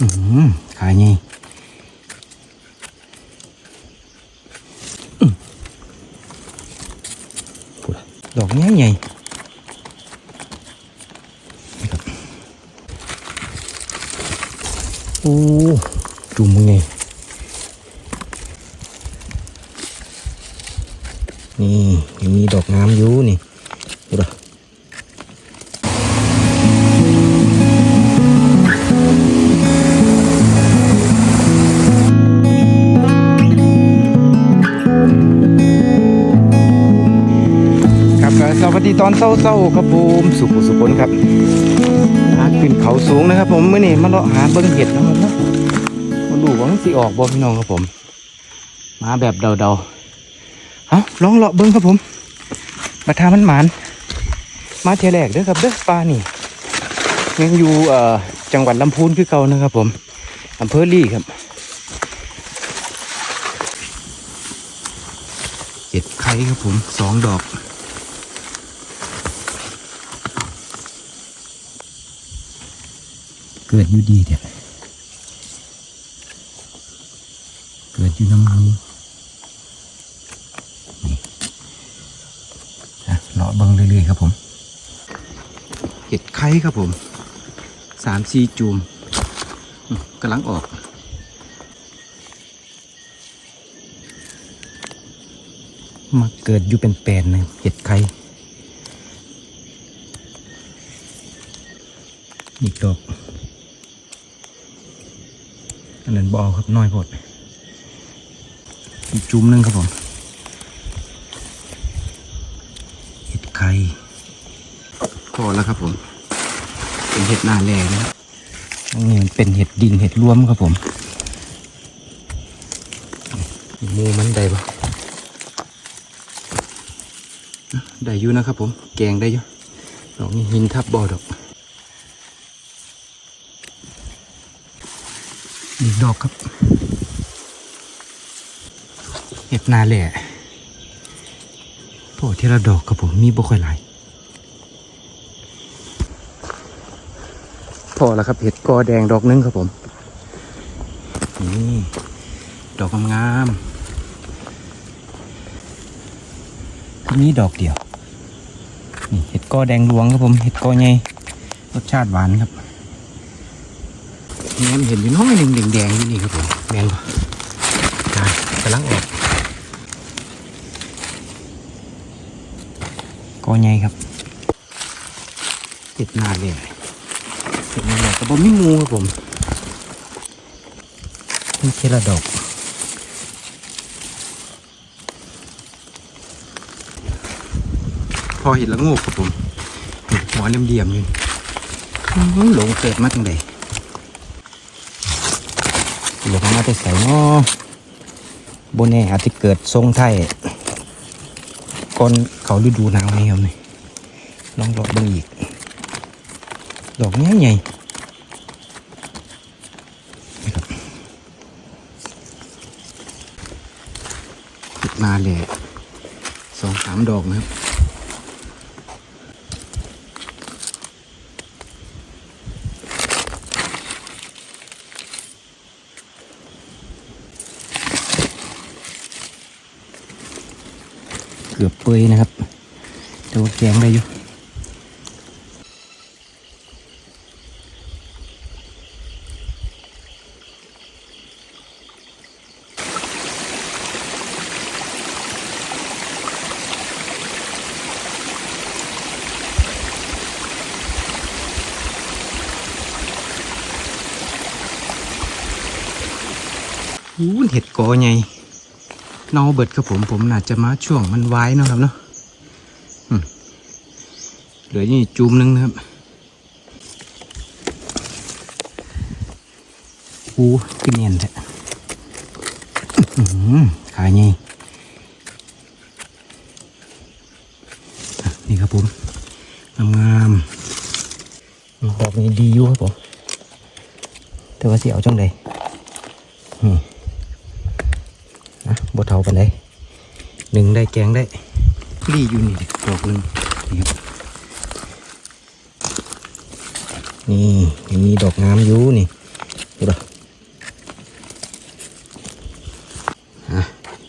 อืมขายไงอืมพูดอะดอกใหญ่ใหญ่นี่ครับโอ้จุ่มไงนี่ยังมีดอกน้ำอยู่นี่ ตอนเศร้าๆครับผมสุขสุขนครับหาขึ้นเขาสูงนะครับ ผมเมื่อนี้มาเลาะหาเบิ้งเห็ดนะครับเนาะมาดูว่ามันสิออกบ่พี่น้องครับผม มาแบบเดาๆเอาลองเลาะเบิ้งครับผมมาทามันหมานมาเทยแรกเด้อครับเด้อปลานี่ยังอยู่เอ่อจังหวัดลำพูนคือเก่านะครับ ผมอำเภอลี่ครับเห็ดไข่ครับผมสองดอก เกิดอยู่ดีเด็ดเกิดอยู่น้ำมูนี่อะเลาะบังเรื่อยๆครับผม เห็ดไข่ครับผมสามสี่จูมอืมกำลังออกมาเกิดอยู่เป็นแปลนนะเห็ดไข่อีกดอก อันนั้นบอกครับน้อยโพดอีกจุ่มหนึงครับผมเห็ดไข่พอแล้วครับผม เป็นเห็ดหน้าแรงนะครับนนี้มันเป็นเห็ดดินเห็ดรวมครับผมมูมันได้ปะได้อยู่นะครับผม แกงได้อยู่ดอกนี้หินทับบอดอก อีกดอกครับเห็ดนาแหล่พอที่ละดอกครับผมมีบ่ค่อยหลายพอแล้วครับเห็ดกอแดงดอกหนึงครับผม นี่ดอกงามๆมีดอกเดียว นี่เห็ดกอแดงหลวงครับผม เห็ดกอใหญ่รสชาติหวานครับ แง้มเห็นอยู่น้อยหนึ่งแดงๆอยู่นี่ครับผมแมนบ่อ่ากำลังออกกอใหญ่ครับติดหนาเลยติดหนาเลยก็บ่มีงูครับผมมีแค่ละดอกพอเห็นแล้วงูครับผมหัวเลี่ยมๆอยู่หลงเกิดมาตั้งใดเหลือมาแต่ใส่เนาะบนนี้อาจจะเกิดทรงไทยก่อนเขาฤดูหนาวนี่ครับนี่ลองดอกเบางอีก ดอกใหญ่ใหญ่มาเลยสองสามดอกนะครับ กือบเปื่อยนะครับแต่ว่าแกงได้อยู่อู้เห็ดกอไง เนาเบิดครับผมผมน่าจะมาช่วงมันไว้เนาะครับเนาะเหลือนี่จุ่มหนึงนะครับอู้ขึ้นเนียนแท้ขายไงนี่ครับผมงามๆดอกนี้ดีอยู่ครับผมแต่ว่าเสียวจังใดอืม บ่เท่ากันได้หนึ่งได้แกงได้รีอยู่นี่ดอกนึงนี่นี่ยังมีดอกงามอยู่นี่ดูดอ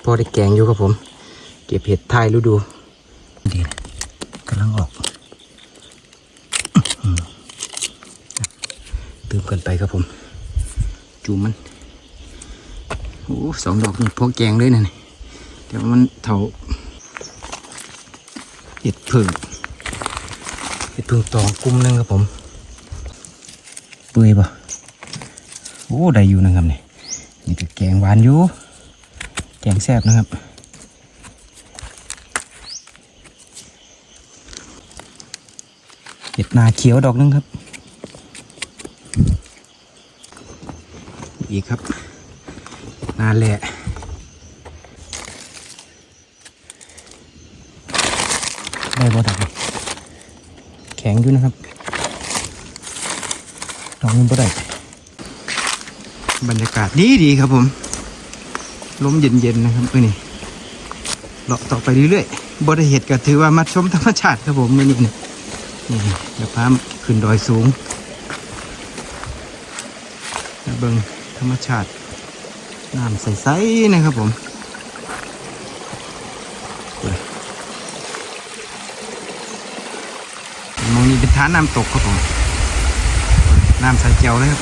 พ่อได้แกงอยู่ครับผม เก็บเห็ดไท้ายฤดูดีนะกำลังออกตื่มกันไปครับผม จูมัน สองดอกนี่พอแกงเลยนะนี่เดี๋ยวมันเถาเห็ดผึ่งเห็ดผึ่งตองกลุ่มหนึงครับผมเปื่อยปะโอ้ได้อยู่นะครับนี่นี่ก็แกงหวานอยู่แกงแซ่บนะครับเห็ดนาเขียวดอกหนึงครับ อีกครับ นาแหละได้บ่ดักแข็งอยู่นะครับดอกนี้บ่ได้บรรยากาศดีดีครับผม ลมเย็นๆนะครับเมื่อนี้เลาะต่อไปเรื่อยๆบ่ได้เห็ดก็ถือว่ามาชมธรรมชาติครับผมเมื่อนี้นี่นี่เดี๋ยวพามขึ้นดอยสูงแล้วเบิงธรรมชาติ น้ำใสๆนะครับผมมองนี้เป็นท่านน้ำตกครับผม น้ำใสเจียวเลยครับ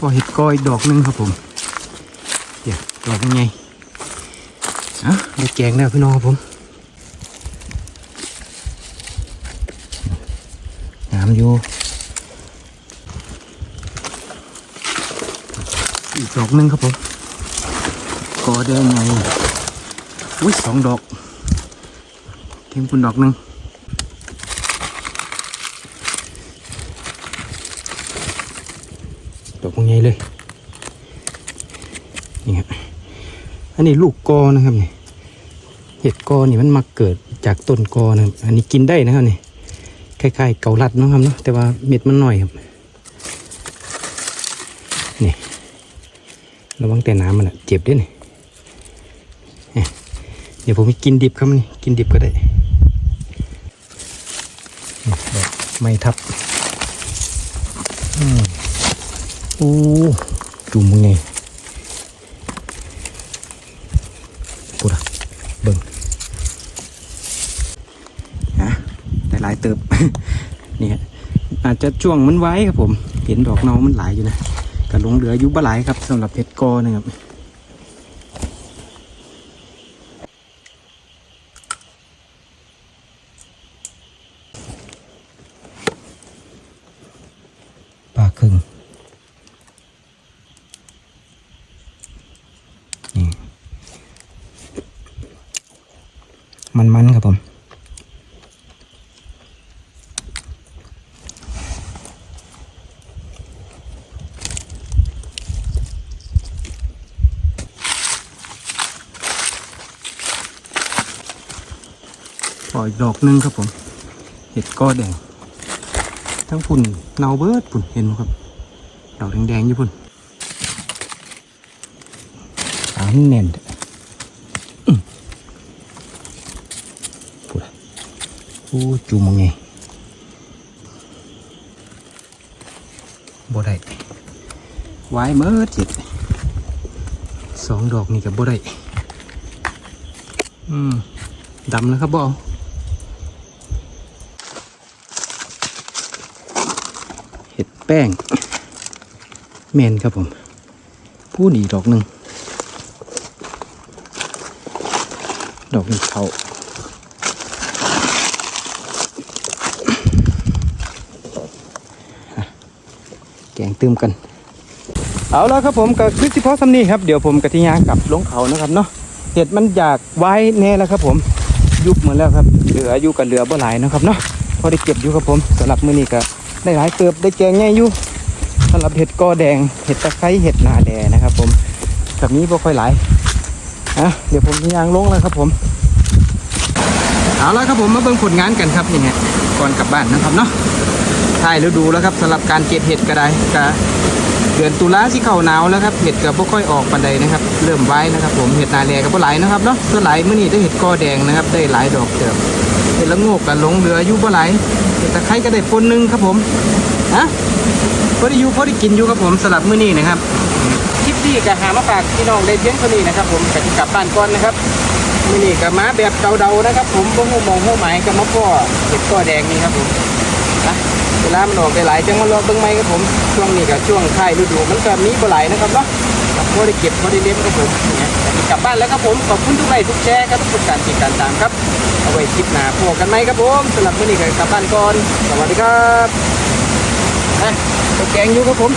ก็เห็ดกออีกดอกหนึงครับผมเดี๋ยวดอกยังไงอะได้แกงแล้วพี่น้องครับผมามอยู่อีกดอกหนึงครับผมกอแดงไงอุ้ยสองดอกเทียมคุณดอกหนึงดอกใหญ่เลยนี่ครับอันนี้ลูกกอนะครับนี่เห็ดกอนี่มันมาเกิดจากต้นกอนะครับอันนี้กินได้นะครับนี่ คล้ายๆเกาลัดนะครับเนาะแต่ว่าเม็ดมันหน่อยครับนี่ระวังแต่น้ำมันอะเจ็บด้วยนี่เดี๋ยวผมกินดิบครับนี่กินดิบก็ได้ไม่ทับอืมโอ้จุ่มมึงไงพูดอะเบิ่งฮะได้หลายเติบ นี่ฮะอาจจะช่วงมันไว้ครับผม เห็นดอกเนามันหลายอยู่นะกระลงเหลืออยู่บ่หลายครับสำหรับเพชรกอนะครับปลาครึ่งนี่มันๆครับผม ปล่อยดอกหนึงครับผม เห็ดก้อแดง ทั้งพุ่นเนาเบิร์ดพุ่นเห็นไหมครับ ดอกแดงๆอยู่พุ่นขาวแน่นเด้ออื้อพุ่นโอ้จูมองไงบ่ได้ไว้เมื่อจิตสองดอกนี่กับบ่ได้อืมดำแล้วครับบ่เอาเห็ด แป้งเมนครับผม ผู้ดีดอกหนึ่ง ดอกนี้เขาแกงตื้มกันเอาแล้วครับผมกับคลิปที่พอสำนีครับเดี๋ยวผมกับทิยางกับลงเขานะครับเนาะเห็ดมันอยากไว้แน่แล้วครับผมยุบหมดแล้วครับเหลืออยู่กับเหลือบ่หลายนะครับเนาะพอได้เก็บอยู่ครับผมสำหรับมื้อนี้ก็ ได้หลายเติบได้แกงง่ายอยู่สำหรับเห็ดกอแดงเห็ดตะไคร้เห็ดนาแดนะครับ ผมแบบนี้บ่ค่อยหลายอะเดี๋ยวผมยางลงแล้วครับผมเอาละครับผมมาเบิ่งผลงานกันครับนี่ฮะก่อนกลับบ้านนะครับเนาะถ่ายแล้วดูแล้วครับสำหรับการเก็บเห็ดก็ได้ก็เดือนตุลาที่เข้าหนาวแล้วครับเห็ดก็บ่ค่อยออกปันใดนะครับ เริ่มไว้นะครับ ผมเห็ดนาแลก็บ่หลนะครับเนาะส่วนหลายมื้อนี้ได้เห็ดกอแดงนะครับ ได้หลายดอกเติบเห็ดละโงกกับหลงเหลืออยู่บ่หล ตะไคร้ก็ได้ปนหนึงครับผมฮะพอได้อยู่พอได้กินอยู่ครับผมสลับมื้อนี้นะครับคลิปนี้ก็หามาฝากพี่น้องได้เพียงเท่านี้นะครับ ผมก็จะกลับบ้านก่อนนะครับมื้อนี้ก็มาแบบเดาๆนะครับ ผมบ่ฮู้มองฮู้หมายก็มาพ่อเห็ดก้อแดงนี่ครับผมนะเวลามันออกได้หลายจังมารอเบิ่งใหมครับผมช่วงนี้ก็ช่วงท้ายฤดูมันก็มีบ่หลายนะครับเนาะพอได้เก็บพอได้เลี้ยงครับผมเนี่ยกลับบ้านแล้วครับผมขอบคุณทุกไลค์ทุกแชร์ครับทุกการติดการตามครับ เอาไว้คลิปหน้าพบกันไหมครับผมสำหรับมื้อนี้ก็กลับบ้านก่อน สวัสดีครับไปแกงอยู่ครับผม